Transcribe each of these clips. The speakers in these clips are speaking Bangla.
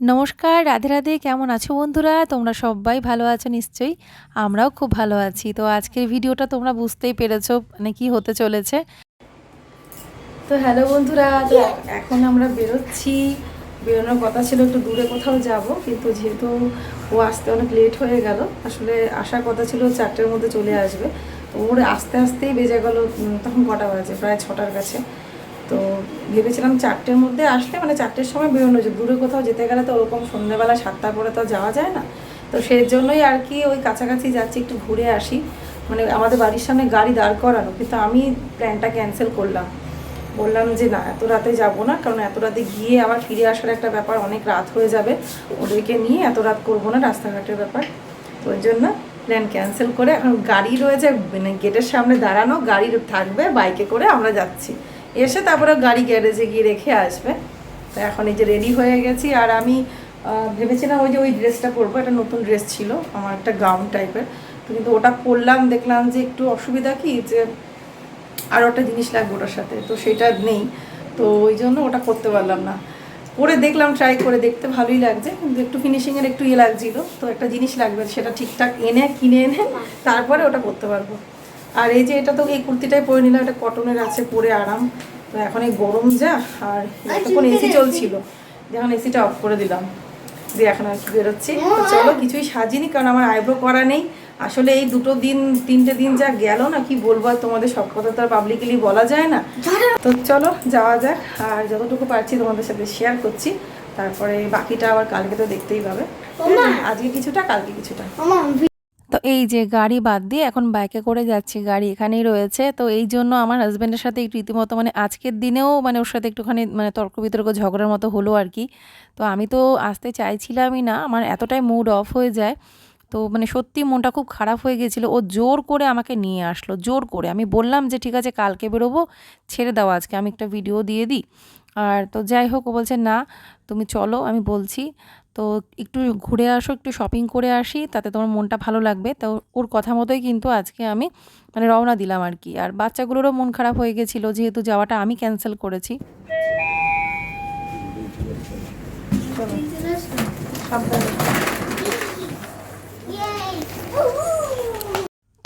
নমস্কার, রাধে রাধে, কেমন আছো বন্ধুরা? তোমরা সবাই ভালো আছো নিশ্চয়ই? আমরাও খুব ভালো আছি। তো আজকের ভিডিওটা তোমরা বুঝতেই পেরেছ মানে কি হতে চলেছে। তো হ্যালো বন্ধুরা এখন আমরা বেরোচ্ছি। বেরোনোর কথা ছিল একটু দূরে কোথাও যাব, কিন্তু যেহেতু ও আসতে অনেক লেট হয়ে গেল, আসলে আসার কথা ছিল চারটের মধ্যে চলে আসবে। তো ওর আস্তে আস্তেই বেজে গেল তখন কটা বাজে? প্রায় ছটার কাছে। তো ভেবেছিলাম চারটের মধ্যে আসলে মানে চারটের সময় বেরোনো যে দূরে কোথাও যেতে গেলে তো ওরকম সন্ধ্যেবেলা সাতটার পরে তো যাওয়া যায় না। তো সেই জন্যই আর কি ওই কাছাকাছি যাচ্ছি, একটু ঘুরে আসি। মানে আমাদের বাড়ির সামনে গাড়ি দাঁড় করানো, কিন্তু আমি প্ল্যানটা ক্যান্সেল করলাম। বললাম যে না, এত রাতে যাব না, কারণ এত রাতে গিয়ে আবার ফিরে আসার একটা ব্যাপার, অনেক রাত হয়ে যাবে। ওদেরকে নিয়ে এত রাত করব না, রাস্তাঘাটের ব্যাপার। তো ওই জন্য প্ল্যান ক্যান্সেল করে এখন গাড়ি রয়েছে মানে গেটের সামনে দাঁড়ানো, গাড়ি থাকবে, বাইকে করে আমরা যাচ্ছি। এসে তারপরে গাড়ি গ্যারেজে গিয়ে রেখে আসবে। তো এখন এই যে রেডি হয়ে গেছি। আর আমি ভেবেছিলাম ওই যে ওই ড্রেসটা পরবো, একটা নতুন ড্রেস ছিল, আমার একটা গাউন টাইপের তো কিন্তু ওটা পরলাম, দেখলাম যে একটু অসুবিধা কি, যে আরও একটা জিনিস লাগবে ওটার সাথে। তো সেটা নেই। তো ওই জন্য ওটা করতে পারলাম না। পরে দেখলাম ট্রাই করে দেখতে ভালোই লাগছে, কিন্তু একটু ফিনিশিংয়ের একটু ইয়ে লাগছিল। তো একটা জিনিস লাগবে, সেটা ঠিকঠাক এনে কিনে এনে তারপরে ওটা করতে পারব। আর এই যে এটা তো এই কুর্তিটাই পরে নিলাম এটা কটনের আছে পরে আরাম। তো এখন এই গরম যা আর এতক্ষণ এসি চলছিল। যখন এসিটা অফ করে দিলাম। দিয়ে এখন আর কি বেরোচ্ছি। চলো কিছুই সাজিনি কারণ আমার আইব্রো করা নেই। আসলে এই দুটো দিন তিনটে দিন যা গেল না কি বলব আর তোমাদের সব কথা তো আর পাবলিকলি বলা যায় না। তো চলো যাওয়া যাক। আর যতটুকু পারছি তোমাদের সাথে শেয়ার করছি। তারপরে বাকিটা আবার কালকে তো দেখতেই পাবে। আজকে কিছুটা কালকে কিছুটা। তো এই যে গাড়ি বাদ দিয়ে এখন বাইকে করে যাচ্ছি, গাড়ি এখানেই রয়েছে। তো এই জন্য আমার হাজব্যান্ডের সাথে একটু রীতিমতো মানে আজকের দিনেও মানে ওর সাথে একটুখানি মানে তর্ক বিতর্ক ঝগড়ার মতো হলো আর কি। তো আমি তো আসতে চাইছিলামই না, আমার এতটাই মুড অফ হয়ে যায়। তো মানে সত্যি মনটা খুব খারাপ হয়ে গেছিল। ও জোর করে আমাকে নিয়ে আসলো, জোর করে। আমি বললাম যে, ঠিক আছে, কালকে বেরোবো, ছেড়ে দাও আজকে, আমি একটা ভিডিও দিয়ে দিই। আর তো যাই হোক, ও বলছে, না, তুমি চলো। আমি বলছি তো একটু ঘুরে আসো, একটু শপিং করে আসি, তাতে তোমার মনটা ভালো লাগবে। তো ওর কথা মতোই কিন্তু আজকে আমি মানে রওনা দিলাম আর কি। আর বাচ্চাগুলোরও মন খারাপ হয়ে গেছিল, যেহেতু যাওয়াটা আমি ক্যান্সেল করেছি।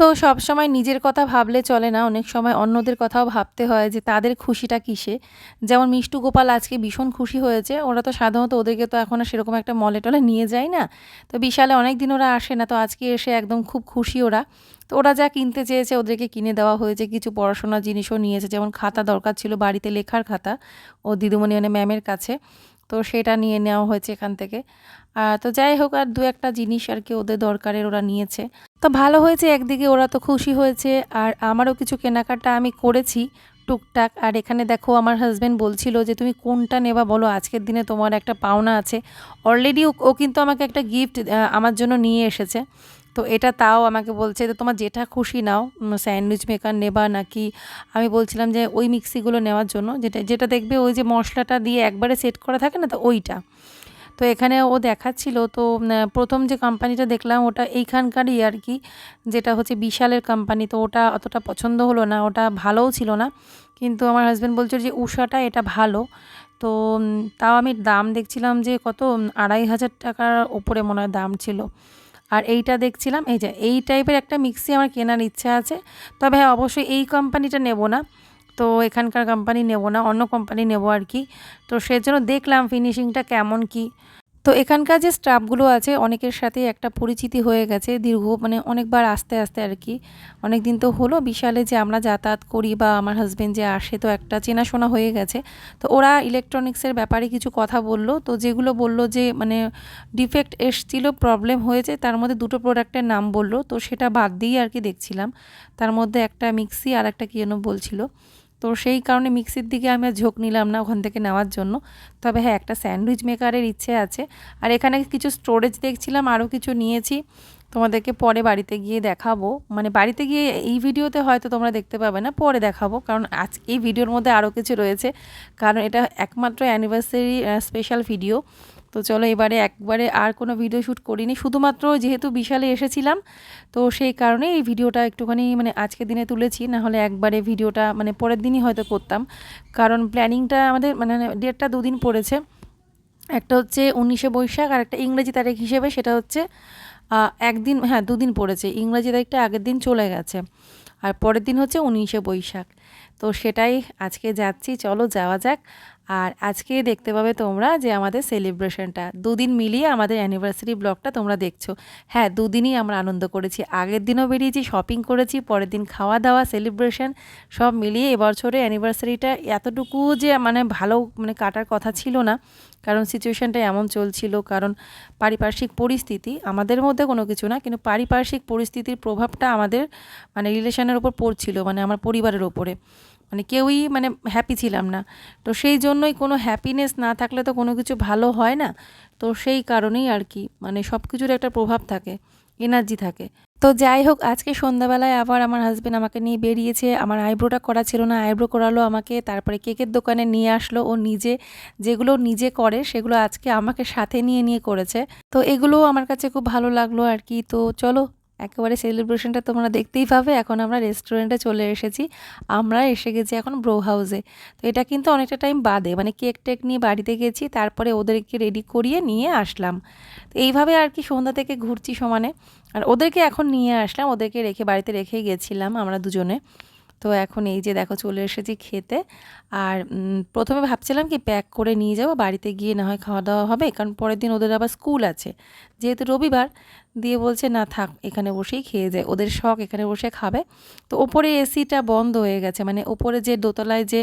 তো সব সময় নিজের কথা ভাবলে চলে না। অনেক সময় অন্যদের কথাও ভাবতে হয় যে তাদের খুশিটা কিসে? যেমন মিষ্টু গোপাল আজকে ভীষণ খুশি হয়েছে। ওরা তো সাধারণত ওদেরকে তো এখন সেরকম একটা মলে টলে নিয়ে যায় না। তো বিশালে অনেক দিন ওরা আসে না। তো আজকে এসে একদম খুব খুশি ওরা। তো ওরা যা কিনতে চেয়েছে ওদেরকে কিনে দেওয়া হয়েছে। কিছু পড়াশোনার জিনিসও নিয়েছে। যেমন খাতা দরকার ছিল বাড়িতে লেখার খাতা। ও দিদিমণি মানে ম্যামের কাছে। তো সেটা নিয়ে নেওয়া হয়েছে এখান থেকে। আর তো যাই হোক, আর দু একটা জিনিস আর কি ওদের দরকারের ওরা নিয়েছে। তো ভালো হয়েছে, একদিকে ওরা তো খুশি হয়েছে, আর আমারও কিছু কেনাকাটা আমি করেছি টুকটাক। আর এখানে দেখো আমার হাজব্যান্ড বলছিল যে, তুমি কোনটা নেবা বলো? আজকের দিনে তোমার একটা পাওনা আছে। অলরেডি ও কিন্তু আমাকে একটা গিফট আমার জন্য নিয়ে এসেছে। তো এটা তাও আমাকে বলছে যে, তোমার যেটা খুশি নাও স্যান্ডউইচ মেকার নেবা নাকি? আমি বলছিলাম যে, ওই মিক্সিগুলো নেওয়ার জন্য, যেটা যেটা দেখবে ওই যে মশলাটা দিয়ে একবারে সেট করা থাকে না, তো ওইটা। তো এখানে ও দেখাচ্ছিল, তো প্রথম যে কোম্পানিটা দেখলাম ওটা এইখানকারই আর কি, যেটা হচ্ছে বিশালের কোম্পানি তো ওটা অতটা পছন্দ হলো না, ওটা ভালোও ছিল না। কিন্তু আমার হাজব্যান্ড বলছিল যে উষাটা এটা ভালো, তো তাও আমি দাম দেখছিলাম যে কত আড়াই হাজার টাকার ওপরে মনে হয় দাম ছিল। আর এইটা দেখছিলাম, এই যে, এই টাইপের একটা মিক্সি আমার কেনার ইচ্ছা আছে। তবে হ্যাঁ অবশ্যই এই কোম্পানিটা নেব না। তো এখানকার কোম্পানি নেব না, অন্য কোম্পানি নেব আর কি তো সেজন্য দেখলাম ফিনিশিংটা কেমন কি। তো এখানকার যে স্টাফগুলো আছে, অনেকের সাথে একটা পরিচিতি হয়ে গেছে, দীর্ঘ মানে অনেকবার আস্তে আস্তে আর কি অনেক দিন তো হলো, বিশালে যে আমরা যাতায়াত করি বা আমার হাজব্যান্ড যে আসে, তো একটা চেনাশোনা হয়ে গেছে। তো ওরা ইলেকট্রনিক্সের ব্যাপারে কিছু কথা বলল, তো যেগুলো বলল যে মানে ডিফেক্ট এসছিল প্রবলেম হয়েছে, তার মধ্যে দুটো প্রোডাক্টের নাম বলল, তো সেটা বাদ দিয়েই আর কি দেখছিলাম। তার মধ্যে একটা মিক্সি আর একটা কি যেন বলছিল। তো সেই কারণে মিক্সির দিকে আমি আর ঝোঁক নিলাম না ওখান থেকে নেওয়ার জন্য। তবে হ্যাঁ একটা স্যান্ডউইচ মেকারের ইচ্ছে আছে। আর এখানে কিছু স্টোরেজ দেখছিলাম, আরও কিছু নিয়েছি। তোমাদেরকে পরে বাড়িতে গিয়ে দেখাবো। মানে বাড়িতে গিয়ে এই ভিডিওতে হয়তো তোমরা দেখতে পাবে না, পরে দেখাবো। কারণ আজ এই ভিডিওর মধ্যে আরও কিছু রয়েছে। কারণ এটা একমাত্র অ্যানিভার্সারি স্পেশাল ভিডিও তো চলো এবারে একবারে আর কোনো ভিডিও শ্যুট করিনি। শুধুমাত্র যেহেতু বিশালে এসেছিলাম, তো সেই কারণে এই ভিডিওটা একটুখানি মানে আজকের দিনে তুলেছি না হলে একবারে ভিডিওটা মানে পরের দিনই হয়তো করতাম। কারণ প্ল্যানিংটা আমাদের মানে ডেটটা দুদিন পড়েছে। একটা হচ্ছে উনিশে বৈশাখ আর একটা ইংরেজি তারিখ হিসেবে, সেটা হচ্ছে একদিন হ্যাঁ দুদিন পড়েছে। ইংরেজি তারিখটা আগের দিন চলে গেছে। আর পরের দিন হচ্ছে উনিশে বৈশাখ। তো সেটাই আজকে যাচ্ছি। চলো যাওয়া যাক। আর আজকে দেখতে পাবে তোমরা যে আমাদের সেলিব্রেশনটা দুদিন মিলিয়ে আমাদের অ্যানিভার্সারি ব্লগটা তোমরা দেখছ। হ্যাঁ দুদিনই আমরা আনন্দ করেছি। আগের দিনও বেরিয়েছি শপিং করেছি, পরের দিন খাওয়া দাওয়া সেলিব্রেশন সব মিলিয়ে এবছরে অ্যানিভার্সারিটা এতটুকু যে মানে ভালো মানে কাটার কথা ছিল না। কারণ সিচুয়েশানটা এমন চলছিল, কারণ পারিপার্শ্বিক পরিস্থিতি আমাদের মধ্যে কোনো কিছু না, কিন্তু পারিপার্শ্বিক পরিস্থিতির প্রভাবটা আমাদের মানে রিলেশনের ওপর পড়ছিল মানে আমার পরিবারের ওপরে মানে কেউই মানে হ্যাপি ছিলাম না। তো সেই জন্যই কোনো হ্যাপিনেস না থাকলে তো কোনো কিছু ভালো হয় না। তো সেই কারণেই আর কি মানে সব কিছুর একটা প্রভাব থাকে এনার্জি থাকে। তো যাই হোক, আজকে সন্ধ্যাবেলায় আবার আমার হাজব্যান্ড আমাকে নিয়ে বেরিয়েছে। আমার আইব্রোটা করা ছিল না আইব্রো করালো আমাকে। তারপরে কেকের দোকানে নিয়ে আসলো। ও নিজে, যেগুলো নিজে করে, সেগুলো আজকে আমাকে সাথে নিয়ে নিয়ে করেছে। তো এগুলোও আমার কাছে খুব ভালো লাগল আর কি। তো চলো, একেবারে সেলিব্রেশনটা তোমরা দেখতেই পাবে। এখন আমরা রেস্টুরেন্টে চলে এসেছি। আমরা এসে গেছি এখন ব্রো হাউসে তো এটা কিন্তু অনেকটা টাইম বাদে। মানে কেক টেক নিয়ে বাড়িতে গেছি, তারপরে ওদেরকে রেডি করিয়ে নিয়ে আসলাম। তো এইভাবে আর কি সন্ধ্যা থেকে ঘুরছি সমানে। আর ওদেরকে এখন নিয়ে আসলাম, ওদেরকে রেখে বাড়িতে রেখেই গেছিলাম আমরা দুজনে। তো এখন এই যে দেখো চলে এসেছি খেতে। আর প্রথমে ভাবছিলাম কি প্যাক করে নিয়ে যাব, বাড়িতে গিয়ে না হয় খাওয়া দাওয়া হবে, কারণ পরের দিন ওদের আবার স্কুল আছে। যেহেতু রবিবার, দিয়ে বলছে না থাক, এখানে বসেই খেয়ে যায়। ওদের শখ এখানে বসে খাবে। তো ওপরে এসিটা বন্ধ হয়ে গেছে মানে ওপরে যে দোতলায় যে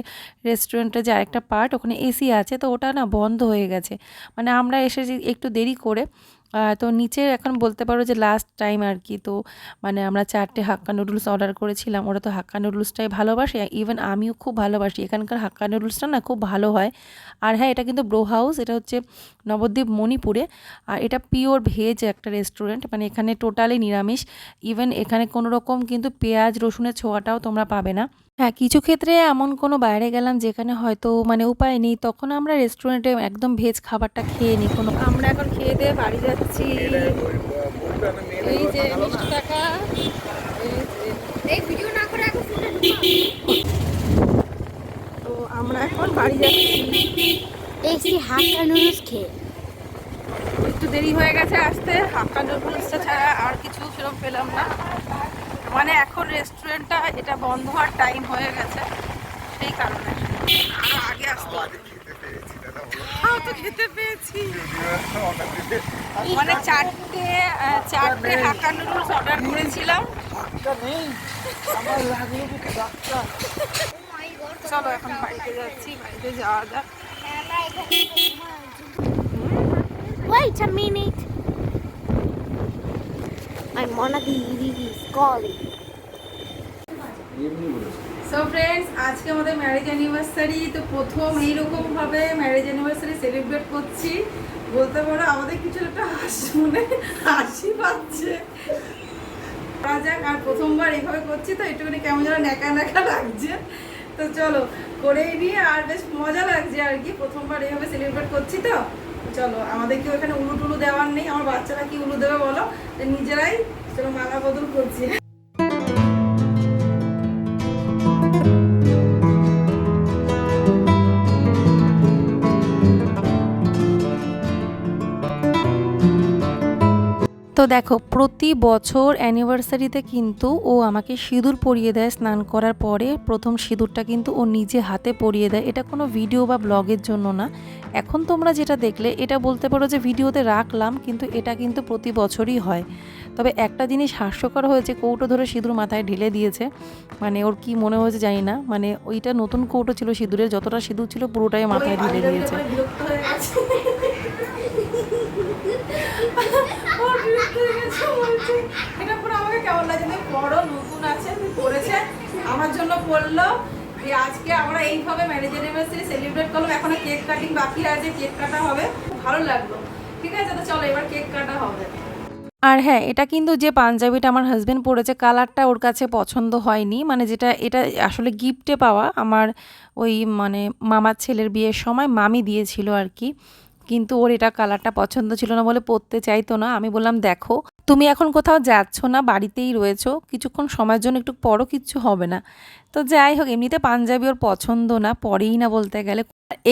রেস্টুরেন্টের যে আরেকটা পার্ট, ওখানে এসি আছে, তো ওটা না বন্ধ হয়ে গেছে। মানে আমরা এসেছি একটু দেরি করে তো নিচে এখন বলতে পারো যে লাস্ট টাইম আর কি, তো মানে আমরা চারটে হাক্কা নুডলস অর্ডার করেছিলাম, ওরা তো হাক্কা নুডলসটাই ভালোবাসে ইভেন আমিও খুব ভালোবাসি। এখানকার হাক্কা নুডলসটা না খুব ভালো হয়। আর হ্যাঁ এটা কিন্তু ব্রো হাউস এটা হচ্ছে নবদ্বীপ মণিপুরে। আর এটা পিওর ভেজ একটা রেস্টুরেন্ট মানে এখানে টোটালি নিরামিষ। ইভেন এখানে কোনো রকম কিন্তু পেঁয়াজ, রসুনের ছোঁয়াটাও তোমরা পাবে না। হ্যাঁ কিছু ক্ষেত্রে এমন কোনো বাইরে গেলাম যেখানে হয়তো মানে উপায় নেই তখন আমরা রেস্টুরেন্টে একদম ভেজ খাবারটা খেয়ে নিই কোনো। আমরা এখন খেয়ে দিয়ে বাড়ি যাচ্ছি। এই যে মিষ্টি টাকা এই ভিডিও না করে এখন তো আমরা এখন বাড়ি যাচ্ছি। টেস্টি হাক্কা নুডলস খেয়ে। একটু দেরি হয়ে গেছে আসতে হাক্কা নুডলসটা ছাড়া আর কিছু সেরকম পেলাম না। মানে এখন রেস্টুরেন্টটা এটা বন্ধ হওয়ার টাইম হয়ে গেছে, সেই কারণে। আরও আগে আসতে। খাও তো খেতে পেয়েছি। মানে চারটে অর্ডার করেছিলাম। চলো এখন বাড়িতে যাচ্ছি, বাড়িতে যাওয়া. সো ফ্রেন্ডস আজকে আমাদের ম্যারেজ অ্যানিভার্সারি তো প্রথম এইরকম ভাবে ম্যারেজ অ্যানিভার্সারি সেলিব্রেট করছি। বলতে পারো আমাদের কিছু একটা হাসি মানে হাসি পাচ্ছে। করা যাক, আর প্রথমবার এইভাবে করছি, তো একটুখানি কেমন যেন ন্যাকা ন্যাকা লাগছে। তো চলো, করেই নিয়ে আর বেশ মজা লাগছে আর কি, প্রথমবার এইভাবে সেলিব্রেট করছি তো। চলো, আমাদের কেউ এখানে উলু টুলু দেওয়ার নেই, আমার বাচ্চারা কি উলু দেবে বলো? নিজেরাই চলো মালা বদল করছি। তো দেখো, প্রতি বছর অ্যানিভার্সারিতে কিন্তু ও আমাকে সিঁদুর পরিয়ে দেয় স্নান করার পরে। প্রথম সিঁদুরটা কিন্তু ও নিজে হাতে পরিয়ে দেয়। এটা কোনো ভিডিও বা ব্লগের জন্য না। এখন তোমরা যেটা দেখলে এটা বলতে পারো যে ভিডিওতে রাখলাম কিন্তু এটা কিন্তু প্রতি বছরই হয়। তবে একটা জিনিস হাস্যকর হয়েছে কৌটো ধরে সিঁদুর মাথায় ঢেলে দিয়েছে। মানে ওর কি মনে হয়েছে জানি না। মানে ওইটা নতুন কৌটো ছিল সিঁদুরের যতটা সিঁদুর ছিল পুরোটাই মাথায় ঢেলে দিয়েছে। ওর বিরক্ত গেছে, বলছে, এটা পুরো আমাকে কেমন লাগে বড় নতুন আছে পড়েছে আমার জন্য পড়ল। আজকে আমরা এইভাবে সেলিব্রেট করলাম। এখনও কেক কাটিং বাকি আছে, কেক কাটা হবে। ভালো লাগল। ঠিক আছে, তো চলো এবার কেক কাটা হবে। আর হ্যাঁ এটা কিন্তু যে পাঞ্জাবিটা আমার হাজব্যান্ড পরেছে কালারটা ওর কাছে পছন্দ হয়নি। মানে যেটা, এটা আসলে গিফটে পাওয়া। আমার ওই মানে মামার ছেলের বিয়ের সময় মামি দিয়েছিল আর কি। কিন্তু ওর এটা কালারটা পছন্দ ছিল না বলে পরতে চাইতো না। আমি বললাম, দেখো, তুমি এখন কোথাও যাচ্ছ না, বাড়িতেই রয়েছো, কিছুক্ষণ সময়ের জন্য একটু পরও কিচ্ছু হবে না। তো যাই হোক, এমনিতে পাঞ্জাবি ওর পছন্দ না, পরেই না বলতে গেলে।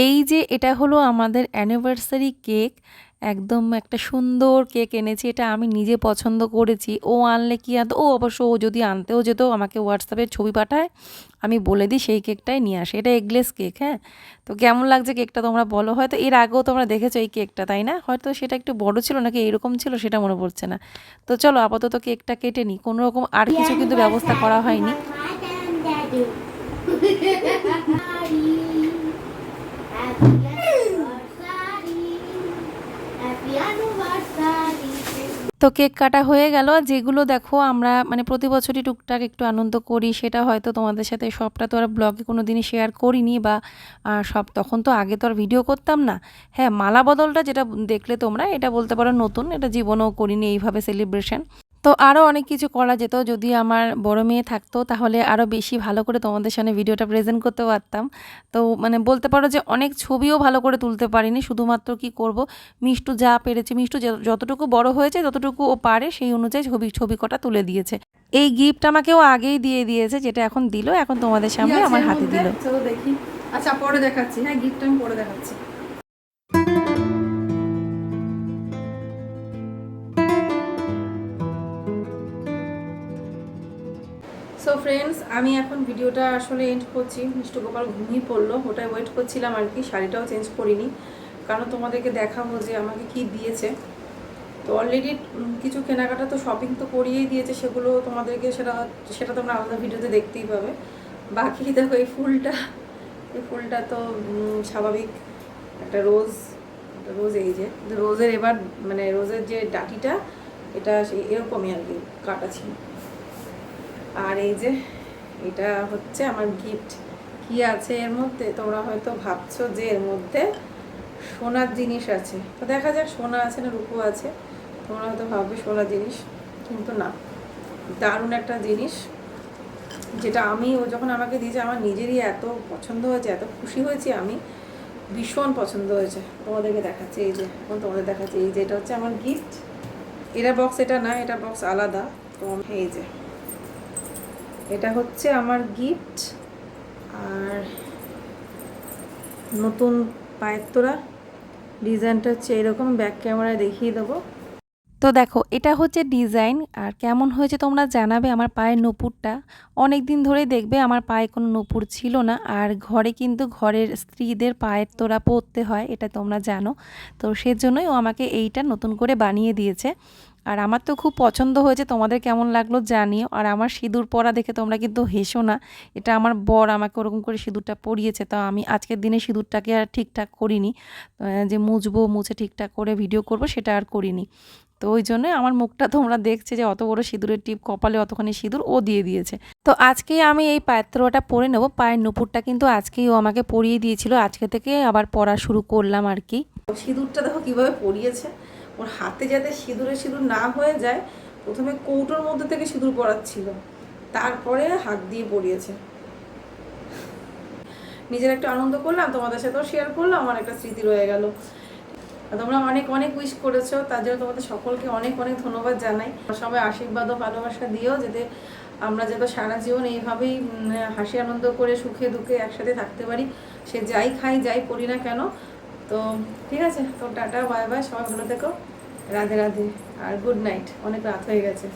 এই যে এটা হলো আমাদের অ্যানিভার্সারি কেক একদম একটা সুন্দর কেক এনেছি, এটা আমি নিজে পছন্দ করেছি। ও আনলে কি আনতো? ও অবশ্য ও যদি আনতেও যেত, আমাকে হোয়াটসঅ্যাপে ছবি পাঠায়, আমি বলে দিই সেই কেকটাই নিয়ে আসে। এটা এগলেস কেক হ্যাঁ? তো কেমন লাগছে কেকটা তোমরা বলো? হয়তো এর আগেও তোমরা দেখেছ এই কেকটা তাই না? হয়তো সেটা একটু বড় ছিল নাকি এরকম ছিল, সেটা মনে পড়ছে না। তো চলো আপাতত কেকটা কেটে নিই। কোনো রকম আর কিছু কিন্তু ব্যবস্থা করা হয়নি। তো কেক কাটা হয়ে গেল। যেগুলো দেখো আমরা মানে প্রতি বছরই টুকটাক একটু আনন্দ করি, সেটা হয়তো তোমাদের সাথে সবটা তো আর ব্লগে কোনো দিনই শেয়ার করিনি বা সব তখন তো আগে তো আর ভিডিও করতাম না। হ্যাঁ মালা বদলটা যেটা দেখলে তোমরা, এটা বলতে পারো নতুন, এটা জীবনেও করিনি এইভাবে সেলিব্রেশন তো আরও অনেক কিছু করা যেত। যদি আমার বড় মেয়ে থাকতো তাহলে আরও বেশি ভালো করে তোমাদের সামনে ভিডিওটা প্রেজেন্ট করতে পারতাম। তো মানে বলতে পারো যে অনেক ছবিও ভালো করে তুলতে পারিনি শুধুমাত্র কি করব? মিষ্টু যা পেরেছে মিষ্টু যতটুকু বড় হয়েছে যতটুকু ও পারে সেই অনুযায়ী ছবি ছবি কটা তুলে দিয়েছে। এই গিফট আমাকে ও আগেই দিয়ে দিয়েছে যেটা এখন দিল এখন তোমাদের সামনে আমার হাতে দিল। দেখি। আচ্ছা পরে দেখাচ্ছি। হ্যাঁ গিফট আমি পরে দেখাচ্ছি। সো ফ্রেন্ডস আমি এখন ভিডিওটা আসলে এন্ড করছি। মিষ্টু গোপাল ঘুমিয়ে পড়ল। ওটাই ওয়েট করছিলাম আর কি। শাড়িটাও চেঞ্জ করিনি। কারণ তোমাদেরকে দেখাবো যে আমাকে কি দিয়েছে। তো অলরেডি কিছু কেনাকাটা তো শপিং তো করিয়েই দিয়েছে। সেগুলো তোমাদেরকে সেটা সেটা তোমরা আলাদা ভিডিওতে দেখতেই পাবে। বাকি দেখো এই ফুলটা। এই ফুলটা তো স্বাভাবিক। একটা রোজ রোজ এই যে। রোজের এবার মানে রোজের যে ডাটিটা, এটা এরকমই আর কি কাটা ছিল। আর এই যে এটা হচ্ছে আমার গিফট কি আছে এর মধ্যে? তোমরা হয়তো ভাবছ যে এর মধ্যে সোনার জিনিস আছে। তো দেখা যাক সোনা আছে না রূপো আছে। তোমরা হয়তো ভাববে সোনার জিনিস, কিন্তু না। দারুণ একটা জিনিস, যেটা আমি ও যখন আমাকে দিয়েছে, আমার নিজেরই এত পছন্দ হয়েছে, এত খুশি হয়েছি আমি। ভীষণ পছন্দ হয়েছে। তোমাদেরকে দেখাচ্ছি এই যে, এখন তোমাদের দেখাচ্ছি। এই যে এটা হচ্ছে আমার গিফট এটা বক্স এটা না, এটা বক্স আলাদা। তো এই যে। এটা হচ্ছে আমার গিফট আর নতুন পায়ের তোরা ডিজাইনটা হচ্ছে এরকম ব্যাক ক্যামেরায় দেখিয়ে দেবো। তো দেখো, এটা হচ্ছে ডিজাইন আর কেমন হয়েছে তোমরা জানাবে আমার পায়ের নুপুরটা। অনেক দিন ধরেই দেখবে আমার পায়ে কোনো নুপুর ছিল না, আর ঘরে কিন্তু ঘরের স্ত্রীদের পায়ের তোরা পরতে হয়, এটা তোমরা জানো। তো সেজন্যই ও আমাকে এইটা নতুন করে বানিয়ে দিয়েছে। আর আমার তো খুব পছন্দ হয়েছে, তোমাদের কেমন লাগল জানিও। আর আমার সিঁদুর পরা দেখে তোমরা কিন্তু হেসো না, এটা আমার বর আমাকে ওরকম করে সিঁদুরটা পরিয়েছে, তো আমি আজকের দিনে সিঁদুরটাকে আর ঠিকঠাক করিনি। যে মুছবো, মুছে ঠিকঠাক করে ভিডিও করব সেটা আর করিনি। তো ওই জন্যই আমার মুখটা তোমরা দেখছে যে অত বড় সিঁদুরের টিপ, কপালে অতখানি সিঁদুর ও দিয়ে দিয়েছে। তো আজকেই আমি এই পাত্রটা পরে নেব, পায়ের নুপুরটা কিন্তু আজকেই ও আমাকে পরিয়ে দিয়েছিল, আজকে থেকে আবার পরা শুরু করলাম আর কি। সিঁদুরটা দেখো কীভাবে পরিয়েছে। ওর হাতে যাতে সিঁদুরে সিঁদুর না হয়ে যায়, প্রথমে কৌটোর মধ্যে থেকে সিঁদুর পরাচ্ছিল তারপরে হাত দিয়ে পরিয়েছে নিজের একটা আনন্দ করলাম, তোমাদের সাথেও শেয়ার করলাম, আমার একটা স্মৃতি রয়ে গেল। তোমরা অনেক অনেক উইশ করেছ, তার জন্য তোমাদের সকলকে অনেক অনেক ধন্যবাদ জানাই। সবাই আশীর্বাদ ও ভালোবাসা দিও, যাতে আমরা যাতে সারা জীবন এইভাবেই হাসি, আনন্দ করে, সুখে, দুঃখে একসাথে থাকতে পারি। সে যাই খাই, যাই করি না কেন, তো ঠিক আছে, তো টাটা বাই বাই সবাই ভালো থেকো। রাধে রাধে আর গুড নাইট অনেক রাত হয়ে গেছে।